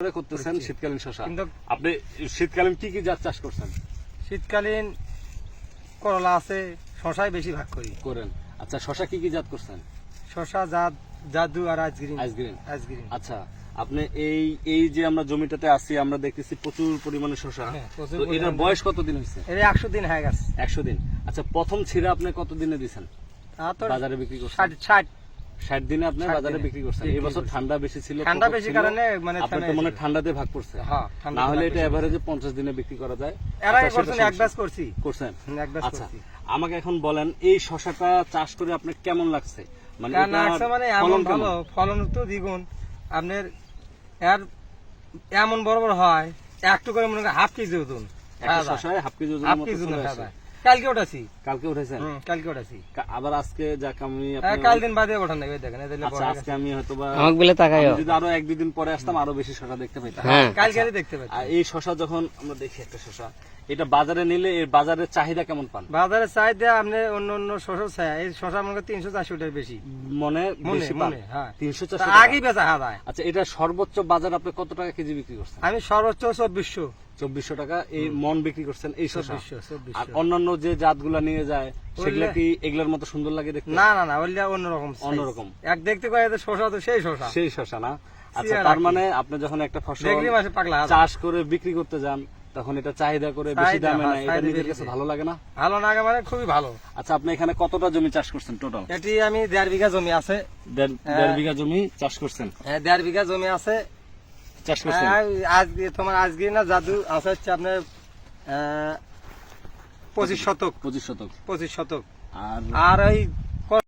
করে করতেছেন শীতকালীন শশা। কিন্তু আপনি শীতকালীন কি কি জাত চাষ করছেন? শীতকালীন করলা আছে শশাই বেশি ভাগ করি। করেন। আচ্ছা শশা কি কি জাত করছেন? শশা জাত জাদু আর আজগ্রিন আইসগ্রিন আজগ্রিন আচ্ছা আপনি এই এই যে আমরা জমিটাতে আছি আমরা দেখতেছি প্রচুর পরিমাণে শশা। হ্যাঁ, তো এটার। বয়স কতদিন হয়েছে? এর একশো দিন হয়ে গেছে। একশো দিন। আচ্ছা প্রথম ছিঁড়ে আপনি কত দিনে তো বাজারে বিক্রি করছেন? ষাট। ষাট ষাট দিনে আপনি বাজারে বিক্রি করছেন। এই বছর ঠান্ডা বেশি ছিল ঠান্ডা বেশি কারণে মানে আপনার তো মনে ঠান্ডাতে ভাগ পড়ছে হ্যাঁ, না হলে এটা এভারেজে পঞ্চাশ দিনে বিক্রি করা যায়। এর আগে আচ্ছা, করছেন এক ব্যাচ করছি। করছেন? এক ব্যাচ আচ্ছা করছি। আমাকে এখন বলেন এই শশাটা চাষ করে আপনার কেমন লাগছে? মানে একশো মানে ফলন এমন ভালো ফলন তো দ্বিগুণ। আপনার এর এমন বড় বড় হয় একটু করে মনে করেন হাফ কেজি ওজন। একটা শশায় হাফ কেজি ওজনের হাফ মতো চলে ওজন আসে। কালকে উঠাছি। কালকে উঠেছেন? কালকে উঠাছি। আবার আজকে যাক আমি হ্যাঁ, কাল দিন বাদে ওঠান নাই দেখেন আচ্ছা আজকে আমি হয়তো বা আমাকে বলে তাকাই যদি আরও এক দুই দিন পরে আসতাম আরও বেশি শশা দেখতে পেতাম হ্যাঁ। কালকে দেখতে পাচ্ছি এই শশা যখন আমরা দেখি একটা শশা এটা বাজারে নিলে এর বাজারের চাহিদা কেমন পান? বাজারে চাহিদা আপনি অন্য অন্য শশা চাই এই শশা মনে তিনশো চারশো টাকা বেশি। মনে বেশি পান? হ্যাঁ। তিনশো চারশো আগেই বেচা হয় আচ্ছা এটা সর্বোচ্চ বাজার আপনি কত টাকা কেজি বিক্রি করছেন? আমি সর্বোচ্চ চব্বিশশো। চব্বিশশো টাকা এই মন বিক্রি করছেন এই শশা আর অন্যান্য যে জাতগুলা নিয়ে যায় সেগুলা কি এগুলার মতো সুন্দর লাগে দেখতে? না না না ওইটা অন্যরকম। অন্যরকম। এক দেখতে পাই যে শশা তো সেই শশা সেই শশা না? আচ্ছা তার মানে আপনি যখন একটা ফসল। চাষ করে বিক্রি করতে যান তখন এটা চাহিদা করে বেশি দামে হ্যাঁ, নেয় এটা নিজের কাছে ভালো লাগে না? ভালো না মানে খুবই ভালো। আচ্ছা আপনি এখানে কতটা জমি চাষ করছেন টোটাল এটি আমি দেড় বিঘা জমি আছে। দেড় হ্যাঁ। দেড় বিঘা জমি চাষ করছেন? হ্যাঁ, দেড় বিঘা জমি আছে। চাষ করছেন? হ্যাঁ, আজকে তোমার আজকে না জাদু আছে হচ্ছে আপনার পঁচিশ শতক। পঁচিশ শতক। পঁচিশ শতক। আর আর ওই